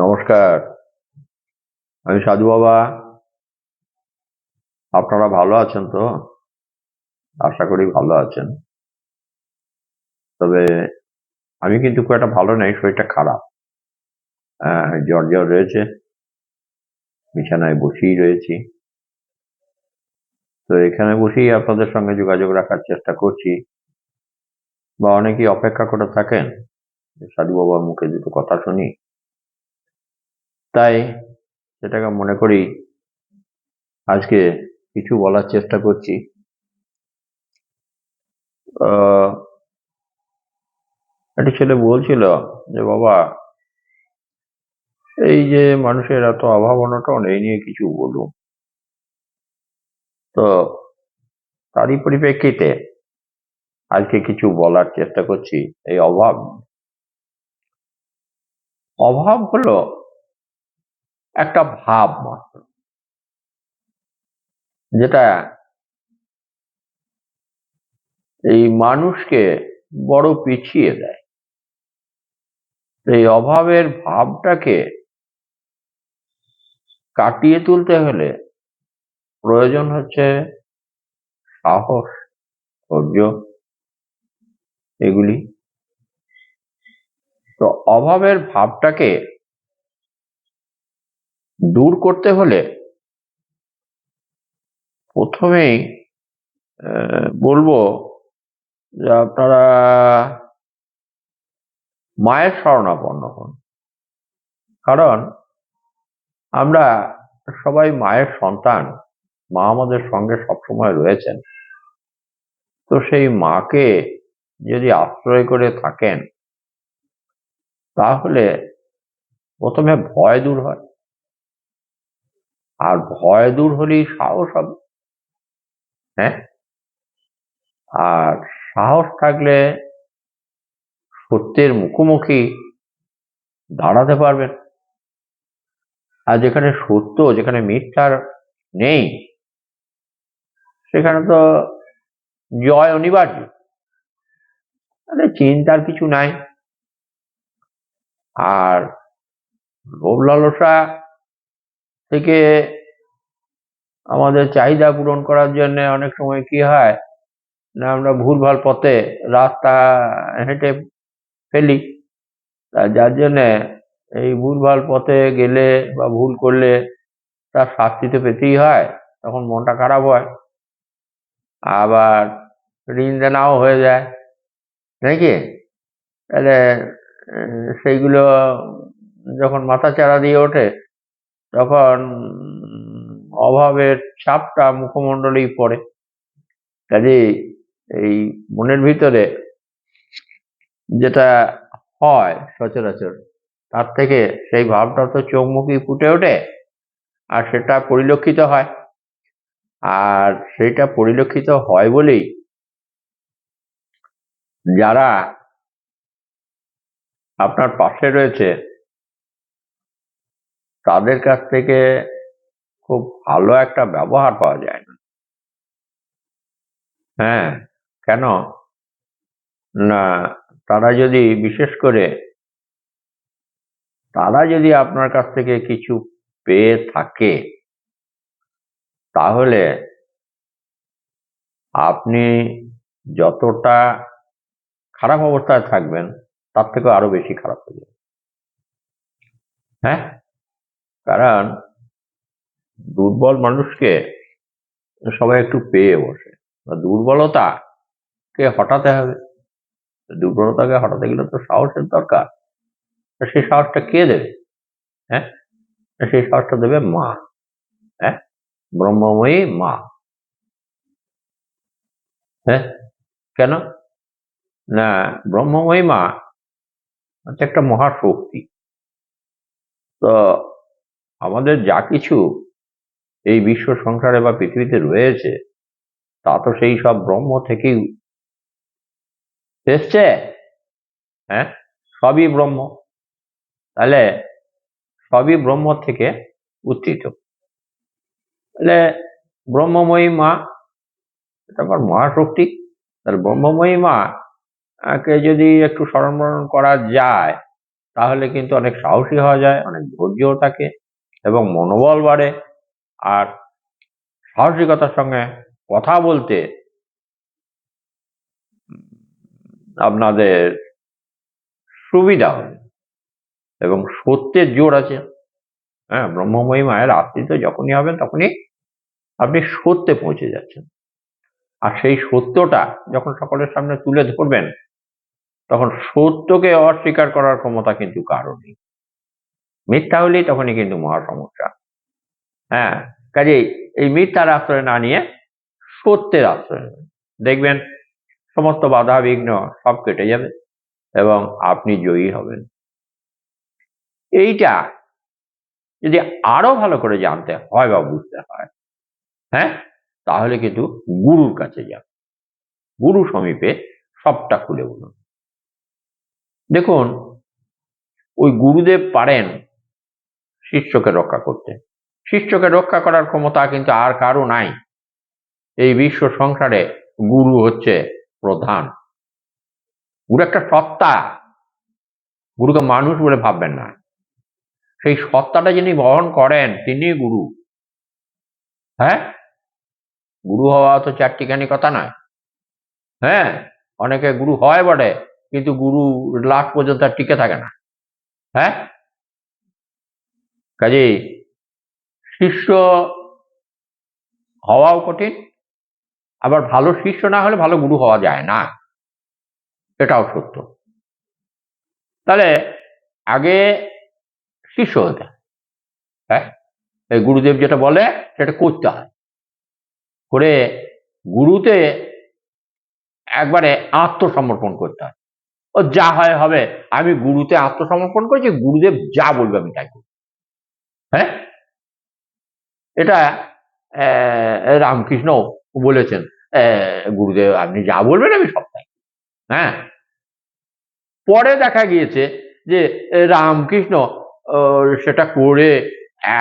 নমস্কার। আমি সাধু বাবা। আপনারা ভালো আছেন তো? আশা করি ভালো আছেন। তবে আমি কিন্তু খুব একটা ভালো নেই শরীরটা খারাপ। আহ, জ্বর জ্বর রয়েছে। বিছানায় বসেই রয়েছি। তো এখানে বসেই আপনাদের সঙ্গে যোগাযোগ রাখার চেষ্টা করছি। বা অনেকেই অপেক্ষা করে থাকেন। সাধু বাবার মুখে দুটো কথা শুনি। তাই সেটাকে মনে করি আজকে কিছু বলার চেষ্টা করছি। একটা ছেলে বলছিল যে, বাবা, এই যে মানুষের এত অভাব অনটন, এই নিয়ে কিছু বলুন। তো তারই পরিপ্রেক্ষিতে আজকে কিছু বলার চেষ্টা করছি, এই অভাব। অভাব হলো একটা ভাব মাত্র, যেটা এই মানুষকে বড় পিছিয়ে দেয়। এই অভাবের ভাবটাকে কাটিয়ে তুলতে হলে প্রয়োজন হচ্ছে সাহস, ধৈর্য, এগুলি। তো অভাবের ভাবটাকে দূর করতে হলে প্রথমেই বলব যে আপনারা মায়ের শরণাপন্ন হন। কারণ আমরা সবাই মায়ের সন্তান, মা আমাদের সঙ্গে সবসময় রয়েছেন। তো সেই মাকে যদি আশ্রয় করে থাকেন, তাহলে প্রথমে ভয় দূর হয়। আর ভয় দূর হলেই সাহস হবে। হ্যাঁ? আর সাহস থাকলে সত্যের মুখোমুখি দাঁড়াতে পারবেন। আর যেখানে সত্য, যেখানে মিথ্যার নেই, সেখানে তো জয় অনিবার্য। তাহলে চিন্তার কিছু নাই। আর লোভ লালসা থেকে আমাদের চাহিদা পূরণ করার জন্য অনেক সময় কি হয়, না আমরা ভুলভাল পথে রাস্তা হেঁটে ফেলি, তা যার জন্যে এই ভুলভাল পথে গেলে বা ভুল করলে তার শাস্তি তো পেতেই হয়, তখন মনটা খারাপ হয়। আবার ঋণ দেনাও হয়ে যায় নাকি তাহলে সেইগুলো যখন মাথা চাড়া দিয়ে ওঠে, তখন অভাবের ছাপটা মুখমণ্ডলেই পড়ে। কাজেই এই মনের ভিতরে যেটা হয় সচরাচর, তার থেকে সেই ভাবটা তো চোখ মুখে ফুটে ওঠে, আর সেটা পরিলক্ষিত হয়। আর সেটা পরিলক্ষিত হয় বলেই যারা আপনার পাশে রয়েছে, তাদের কাছ থেকে খুব ভালো একটা ব্যবহার পাওয়া যায় না। হ্যাঁ কেন? না, তারা যদি, বিশেষ করে তারা যদি আপনার কাছ থেকে কিছু পেয়ে থাকে, তাহলে আপনি যতটা খারাপ অবস্থায় থাকবেন, তার থেকে আরও বেশি খারাপ হয়ে যাবে। হ্যাঁ? কারণ দুর্বল মানুষকে সবাই একটু পেয়ে বসে। বা দুর্বলতাকে হটাতে হবে। দুর্বলতাকে হটাতে গেলে তো সাহসের দরকার। সেই সাহসটা কে দেবে? হ্যাঁ? সেই সাহসটা দেবে মা। হ্যাঁ? ব্রহ্মময়ী মা। হ্যাঁ? কেন? না, ব্রহ্মময়ী মা হচ্ছে একটা মহাশক্তি। তো আমাদের যা কিছু এই বিশ্ব সংসারে বা পৃথিবীতে রয়েছে, তা তো সেই সব ব্রহ্ম থেকেই এসছে। হ্যাঁ? সবই ব্রহ্ম। তাহলে সবই ব্রহ্ম থেকে উত্থিত। তাহলে ব্রহ্মময়ী মা আবার মহাশক্তি, তাহলে ব্রহ্মময়ী মা কে যদি একটু স্মরণ করা যায়, তাহলে কিন্তু অনেক সাহসী হওয়া যায়, অনেক ধৈর্যও থাকে এবং মনোবল বাড়ে। আর সাহসিকতার সঙ্গে কথা বলতে আপনাদের সুবিধা হবে। এবং সত্যের জোর আছে। হ্যাঁ ব্রহ্মময়ী মায়ের আশ্রিত যখনই হবেন, তখনই আপনি সত্যে পৌঁছে যাচ্ছেন। আর সেই সত্যটা যখন সকলের সামনে তুলে ধরবেন, তখন সত্যকে অস্বীকার করার ক্ষমতা কিন্তু কারও নেই। মিথ্যা হলেই তখনই কিন্তু মহা সমস্যা হ্যাঁ কাজেই এই মিথ্যার আশ্রয় না নিয়ে সত্যের আশ্রয় দেখবেন সমস্ত বাধা বিঘ্ন সব কেটে যাবে এবং আপনি জয়ী হবেন। এইটা যদি আরও ভালো করে জানতে হয় বা বুঝতে হয় হ্যাঁ তাহলে কিন্তু গুরুর কাছে যান। গুরু সমীপে সবটা খুলে বলুন। দেখুন, ওই গুরুদেব পারেন শিষ্যকে রক্ষা করতে। শিষ্যকে রক্ষা করার ক্ষমতা কিন্তু আর কারও নাই। এই বিশ্ব সংসারে গুরু হচ্ছে প্রধান। গুরু একটা সত্তা। গুরুকে মানুষ বলে ভাববেন না। সেই সত্তাটা যিনি বহন করেন, তিনি গুরু। হ্যাঁ? গুরু হওয়া তো চারটিখানি কথা নয়। হ্যাঁ? অনেকে গুরু হয় বটে, কিন্তু গুরু লাখ পর্যন্ত টিকে থাকে না। হ্যাঁ? কাজেই শিষ্য হওয়াও কঠিন, আবার ভালো শিষ্য না হলে ভালো গুরু হওয়া যায় না। এটাও সত্য। তাহলে আগে শিষ্য হতে হ্যাঁ। এই গুরুদেব যেটা বলে, সেটা করতে হয়। করে গুরুতে একবারে আত্মসমর্পণ করতে হয়। ও যা হয় হবে, আমি গুরুতে আত্মসমর্পণ করেছি, গুরুদেব যা বলবে আমি তাই করব। হ্যাঁ? এটা রামকৃষ্ণ বলেছেন। গুরুদেব, আপনি যা বলবেন আমি সব হ্যাঁ? পরে দেখা গিয়েছে যে রামকৃষ্ণ সেটা করে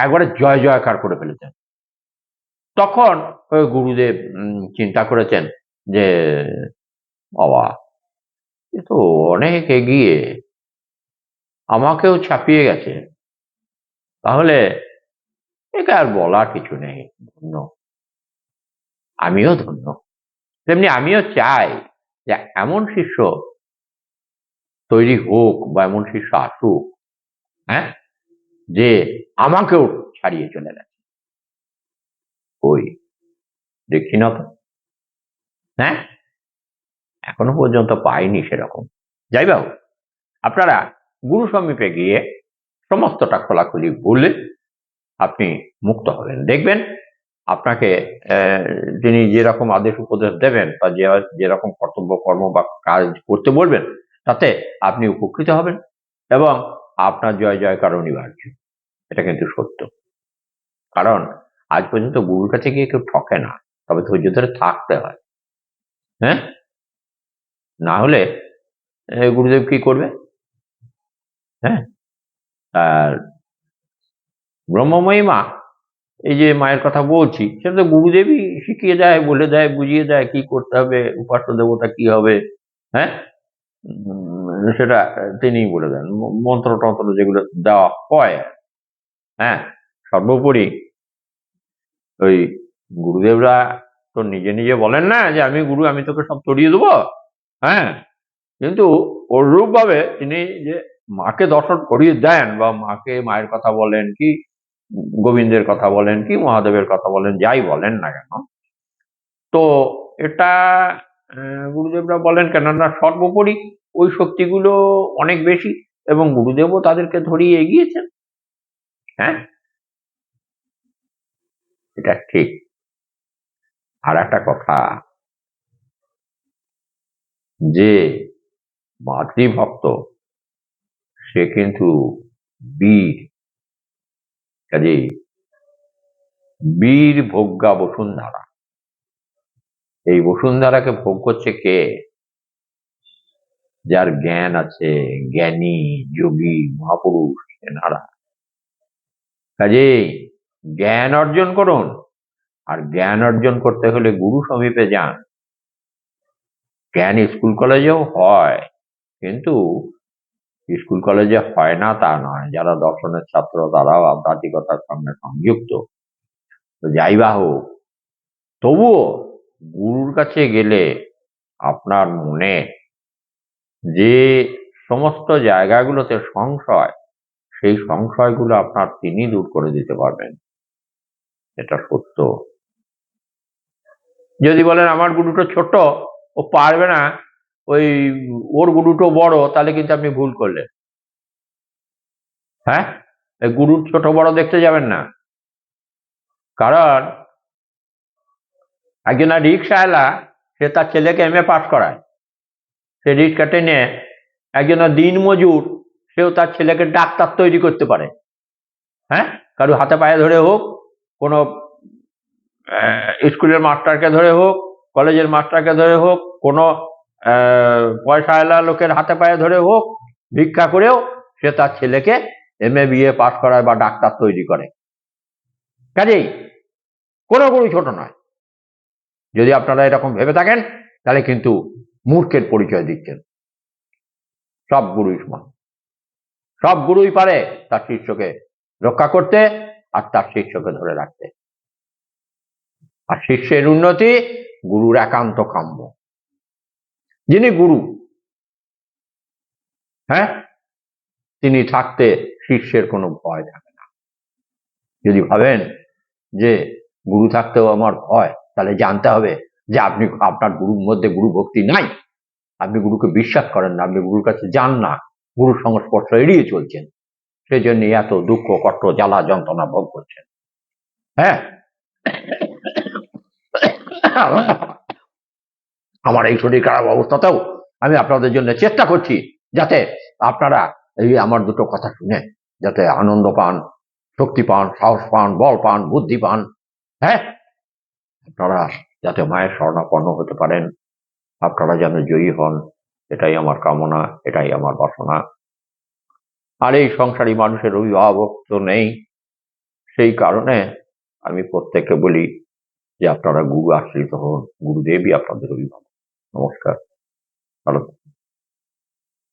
একবারে জয় জয়কার করে ফেলেছেন। তখন গুরুদেব চিন্তা করেছেন যে, বাবা, এ তো অনেক এগিয়ে আমাকেও ছাপিয়ে গেছে। তাহলে একে আর বলার কিছু নেই, ধন্য। আমিও ধন্য। তেমনি আমিও চাই যে এমন শিষ্য তৈরি হোক বা এমন শিষ্য আসুক হ্যাঁ যে আমাকেও ছাড়িয়ে চলে গেছে। ওই দেখি না তো হ্যাঁ? এখনও পর্যন্ত পাইনি সেরকম। যাই বাবু আপনারা গুরু সমীপে গিয়ে সমস্তটা খোলাখুলি বলে আপনি মুক্ত হবেন। দেখবেন আপনাকে যিনি যেরকম আদেশ উপদেশ দেবেন বা যে, যেরকম কর্তব্য, কর্ম বা কাজ করতে বলবেন, তাতে আপনি উপকৃত হবেন এবং আপনার জয় জয় জয়কার অনিবার্য। এটা কিন্তু সত্য। কারণ আজ পর্যন্ত গুরুর কাছে গিয়ে কেউ ঠকে না। তবে ধৈর্য ধরে থাকতে হয়। হ্যাঁ? না হলে গুরুদেব কি করবে? হ্যাঁ? আর ব্রহ্মময়ী মা এই যে মায়ের কথা বলছি, সেটা তো গুরুদেবী শিখিয়ে দেয়, বলে দেয়, বুঝিয়ে দেয়, কি করতে হবে উপাস্য দেবতা কি হবে হ্যাঁ? সেটা তিনিই বলে দেন। মন্ত্র টন্ত্র যেগুলো দেওয়া হয় হ্যাঁ? সর্বোপরি ওই গুরুদেবরা তো নিজে নিজে বলেন না যে আমি গুরু, আমি তোকে সব তড়িয়ে দেবো হ্যাঁ? কিন্তু ওরূপ ভাবে তিনি যে মাকে দর্শন করিয়ে দেন বা মাকে মায়ের কথা বলেন, কি গোবিন্দের কথা বলেন কি মহাদেবের কথা বলেন, যাই বলেন না কেন। তো এটা গুরুদেবরা বলেন, কেননা সর্বোপরি ওই শক্তিগুলো অনেক বেশি এবং গুরুদেবও তাদেরকে ধরিয়ে এগিয়েছেন। হ্যাঁ? এটা ঠিক। আর একটা কথা, যে মাতৃভক্ত সে কিন্তু বীর। কাজেই বীর ভোগ্যা বসুন্ধরা। এই বসুন্ধরাকে ভোগ করছে কে? যার জ্ঞান আছে, জ্ঞানী, যোগী, মহাপুরুষ এনারা কাজে জ্ঞান অর্জন করুন, আর জ্ঞান অর্জন করতে হলে গুরু সমীপে যান। জ্ঞান স্কুল কলেজেও হয়, কিন্তু স্কুল কলেজে হয় না, তা নয়। যারা দর্শনের ছাত্র, তারাও আধ্যাত্মিকতার সঙ্গে সংযুক্ত। তো যাই বা হোক, তবুও গুরুর কাছে গেলে আপনার মনে যে সমস্ত জায়গাগুলোতে সংশয়, সেই সংশয়গুলো আপনার তিনি দূর করে দিতে পারবেন। এটা সত্য। যদি বলেন, আমার গুরুটা ছোট, ও পারবে না। ওই ওর গুরুটো বড়, তাহলে কিন্তু আপনি ভুল করলেন। হ্যাঁ? গুরুর ছোট বড় দেখতে যাবেন না। কারণ একজন রিক্সাওয়ালা সে তার ছেলেকে এম এ পাস করায়। সে রিক্সা টেনে একজন দিন মজুর, সেও তার ছেলেকে ডাক্তার তৈরি করতে পারে। হ্যাঁ? কারও হাতে পায়ে ধরে হোক, কোনো স্কুলের মাস্টারকে ধরে হোক, কলেজের মাস্টারকে ধরে হোক, কোনো পয়সাওয়ালা লোকের হাতে পায়ে ধরে হোক, ভিক্ষা করেও সে তার ছেলেকে এম এ বিএ পাস করায় বা ডাক্তার তৈরি করে। কাজেই কোনো গুরু ছোট নয়। যদি আপনারা এরকম ভেবে থাকেন, তাহলে কিন্তু মূর্খের পরিচয় দিচ্ছেন। সব গুরুই সমান। সব গুরুই পারে তার শিষ্যকে রক্ষা করতে আর তার শিষ্যকে ধরে রাখতে। আর শিষ্যের উন্নতি গুরুর একান্ত কাম্য। যিনি গুরু হ্যাঁ? তিনি থাকতে শিষ্যের কোনো ভয় থাকে না। যদি ভাবেন যে গুরু থাকতেও আমার ভয়, তাহলে জানতে হবে যে আপনি, আপনার গুরুর মধ্যে গুরু ভক্তি নাই। আপনি গুরুকে বিশ্বাস করেন না, আপনি গুরুর কাছে যান না। গুরুর সংস্পর্শ এড়িয়ে চলছেন। সেই জন্য এত দুঃখ, কষ্ট, জ্বালা, যন্ত্রণা ভোগ করছেন। হ্যাঁ? আমার এই শরীর খারাপ অবস্থাতেও আমি আপনাদের জন্য চেষ্টা করছি যাতে আপনারা এই আমার দুটো কথা শুনে যাতে আনন্দ পান, শক্তি পান, সাহস পান, বল পান, বুদ্ধি পান। হ্যাঁ? আপনারা যাতে মায়ের স্বর্ণাপন্ন হতে পারেন। আপনারা যেন জয়ী হন। এটাই আমার কামনা, এটাই আমার বাসনা। আর এই সংসারী মানুষের অভিভাবক তো নেই। সেই কারণে আমি প্রত্যেককে বলি যে আপনারা গুরু আশ্রিত হন, গুরুদেবই আপনাদের অভিভাবক। নমস্কার ভালো।